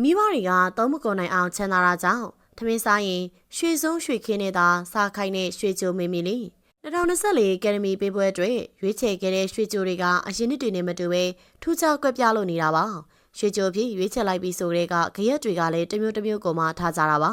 မိဘတွေကသုံးမကုန်နိုင်အောင်ချမ်းသာတာကြောင့်ထမင်းစားရင်ရွှေစုံရွှေခင်းနေတာစားခိုင်းတဲ့ရွှေကြိုမေမီလေး2024ကယ်ဒမီပေးပွဲအတွက်ရွေးချယ်ခဲ့တဲ့ရွှေကြိုတွေကအရင်နှစ်တွေနဲ့မတူဘဲထူးခြားကွက်ပြလို့နေတာပါရွှေကြိုဖြစ်ရွေးချယ်လိုက်ပြီးဆိုတဲ့ကကြရက်တွေကလည်းတစ်မျိုးတစ်မျိုးကိုမှထားကြတာပါ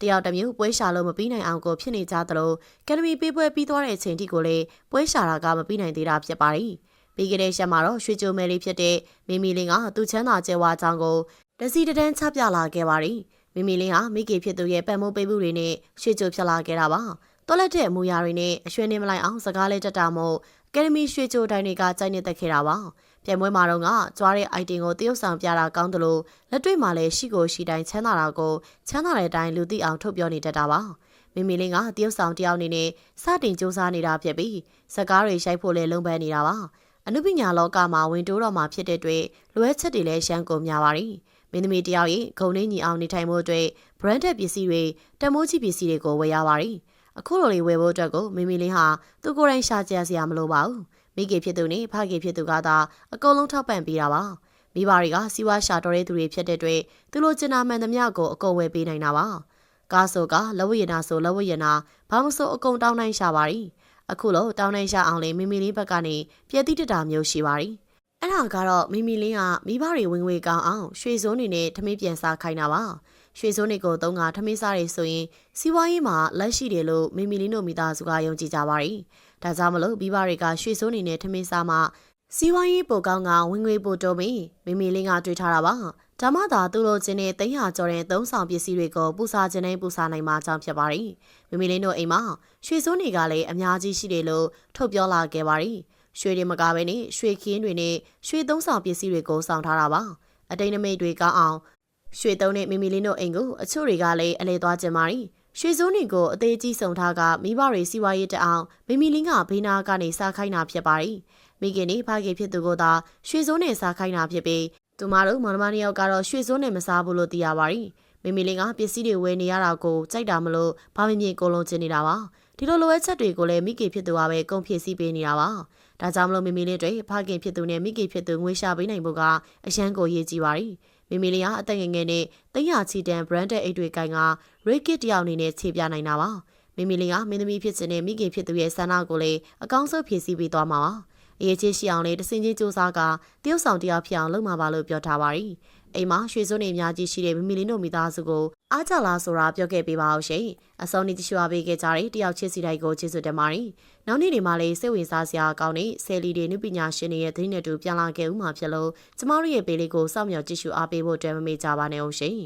တယောက်တစ်မျိုးပွဲရှာလို့မပြီးနိုင်အောင်ကိုဖြစ်နေကြသလိုကယ်ဒမီပေးပွဲပြီးသွားတဲ့အချိန်ထိကိုလည်းပွဲရှာတာကမပြီးနိုင်သေးတာဖြစ်ပါတယ်ပြီးခဲ့တဲ့ရက်မှာတော့ရွှေကြိုမယ်လေးဖြစ်တဲ့မီမီလင်းကသူ့ချမ်းသာကျဲဝါကြောင်းကို တစီတန်းချပြလာခဲ့ပါတယ်မီမီလင်းဟာမိကေဖြစ်သူရဲ့ပတ်မိုးပေးမှုတွေနဲ့ရွှေကြိုဖြစ်လာခဲ့တာပါတော်လက်တဲ့အမူအရာတွေနဲ့အရွှေနေမလိုက်အောင်စကားလေးတက်တာမို့အကယ်ဒမီရွှေကြိုတိုင်းတွေကကြိုက်နေသက်ခဲ့တာပါပြိုင်ပွဲမှာတော့ကကြွားတဲ့ item ကိုတရုပ်ဆောင်ပြတာကောင်းတယ်လို့လက်တွေ့မှာလည်းရှိကိုရှိတိုင်းချမ်းသာတာကိုချမ်းသာတဲ့အတိုင်းလူသိအောင်ထုတ်ပြောနေတတ်တာပါမီမီလင်းကတရုပ်ဆောင်တယောက်အနေနဲ့စတင်စူးစမ်းနေတာဖြစ်ပြီးစကားတွေရိုက်ဖို့လည်းလုံပန်းနေတာပါအနုပညာလောကမှာဝင်တိုးတော်မှာဖြစ်တဲ့အတွက်လွဲချက်တွေလည်းရှမ်းကုန်များပါတယ် မင်းသမီးတယောက်ရဲ့ဂုံနှင်းညီအောင်နေထိုင်မှုအတွက် branded ပစ္စည်းတွေတမိုးကြီးပစ္စည်းတွေကိုဝယ်ရပါတယ်အခုလိုလေးဝယ်ဖို့အတွက်ကိုမီမီလင်းဟာသူကိုယ်တိုင်ရှာကြံစရာမလိုပါဘူးမိကေဖြစ်သူနဲ့ဖကေဖြစ်သူကသာအကုန်လုံးထောက်ပံ့ပေးတာပါမိဘတွေကစီးပွားရှာတော်တဲ့သူတွေဖြစ်တဲ့အတွက်သူလိုချင်တာမှန်သမျှကိုအကုန်ဝယ်ပေးနိုင်တာပါကားဆိုကလဝရနာဆိုလဝရနာဘာမဆိုအကုန်တောင်းနိုင်ရှာပါ ರಿ အခုလို့တောင်းနိုင်ရှာအောင်လေမိမီလေးဘက်ကနေပြည့်တိတတာမျိုးရှိပါ ರಿ အဲ့ဒါကတော့မိမိလင်းကမိဘတွေဝင်ငွေကောင်းအောင်ရွှေစုံးတွေနဲ့ထမင်းပြန်စားခိုင်းတာပါရွှေစုံးတွေကိုသုံးကထမင်းစားတွေဆိုရင်စီးပွားရေးမှာလက်ရှိတယ်လို့မိမိလင်းတို့မိသားစုကယုံကြည်ကြပါတယ်ဒါကြောင့်မလို့မိဘတွေကရွှေစုံးတွေနဲ့ထမင်းစားမှစီးပွားရေးပိုကောင်းကဝင်ငွေပိုတိုးပြီးမိမိလင်းကတွေးထားတာပါဓမ္မသာသူလိုချင်းတဲ့တိမ်ဟာကျော်တဲ့သုံးဆောင်ပစ္စည်းတွေကိုပူစာခြင်းနဲ့ပူစာနိုင်မှာကြောင့်ဖြစ်ပါတယ်မိမိလင်းတို့အိမ်မှာရွှေစုံးတွေကလည်းအများကြီးရှိတယ်လို့ထုတ်ပြောလာခဲ့ပါတယ် ရွှေတွေမကဘဲနဲ့ရွှေခင်းတွေနဲ့ရွှေသုံးဆောင်ပစ္စည်းတွေကိုဆောင်ထားတာပါ။အတိတ်နမိတ်တွေကောင်းအောင်ရွှေသုံးနဲ့မိမီလင်းတို့အိမ်ကိုအချို့တွေကလည်းအလဲသွားကြပါရီ။ရွှေစိုးနေကိုအသေးကြီးစုံထားကမိဘတွေစီဝါရေးတအောင်မိမီလင်းကဘေးနာကနေစားခိုင်းတာဖြစ်ပါရီ။မိခင်နဲ့ဖခင်ဖြစ်သူကသာရွှေစိုးနေစားခိုင်းတာဖြစ်ပြီးသူမတို့မောင်နှမနှစ်ယောက်ကတော့ရွှေစိုးနေမစားဘူးလို့သိရပါရီ။မိမီလင်းကပစ္စည်းတွေဝယ်နေရတာကိုကြိုက်တာမလို့ဘာမမြင်ကိုလုံးကျင်နေတာပါ။ ဒီလိုလိုအပ်ချက်တွေကိုလည်းမိကေဖြစ်သူကပဲကုန်ဖြစ်စည်းပေးနေတာပါဒါကြောင့်မလို့မိမီလေးတွေဖခင်ဖြစ်သူနဲ့မိကေဖြစ်သူငွေရှာပေးနိုင်ဖို့ကအရန်ကိုရေးကြည့်ပါ ರಿ မိမီလေးကအသက်ငယ်ငယ်နဲ့တိတ်ရချီတန် branded အိတ်တွေကင်က Ricket တယောက်အနေနဲ့ခြေပြနိုင်တာပါမိမီလေးကမင်းသမီးဖြစ်စဉ်နဲ့မိခင်ဖြစ်သူရဲ့ဆန္ဒကိုလည်းအကောင်းဆုံးဖြည့်ဆည်းပေးသွားမှာပါအရေးကြီးရှိအောင်လေတစင်ချင်းစူးစမ်းကတရုတ်ဆောင်တယောက်ဖြစ်အောင်လုပ်မှာပါလို့ပြောထားပါ ರಿ အိမ်မှာရွှေစုံနေအများကြီးရှိတဲ့မမီလင်းတို့မိသားစုကိုအားကြလားဆိုတာပြောခဲ့ပေးပါအောင်ရှင်အစောနေ့တရှိွားပေးခဲ့ကြတဲ့တယောက်ချစ်စီတိုင်းကိုကျေးဇူးတင်ပါတယ်နောက်နေ့တွေမှာလည်းစိတ်ဝင်စားစရာကောင်းတဲ့ဆယ်လီတွေနုပညာရှင်တွေရဲ့သတင်းတွေတူပြန်လာခဲ့ဦးမှာဖြစ်လို့ကျမတို့ရဲ့ပေးလေးကိုစောင့်မျှော်ကြည့်ရှုအားပေးဖို့အတွက်မမေ့ကြပါနဲ့အောင်ရှင်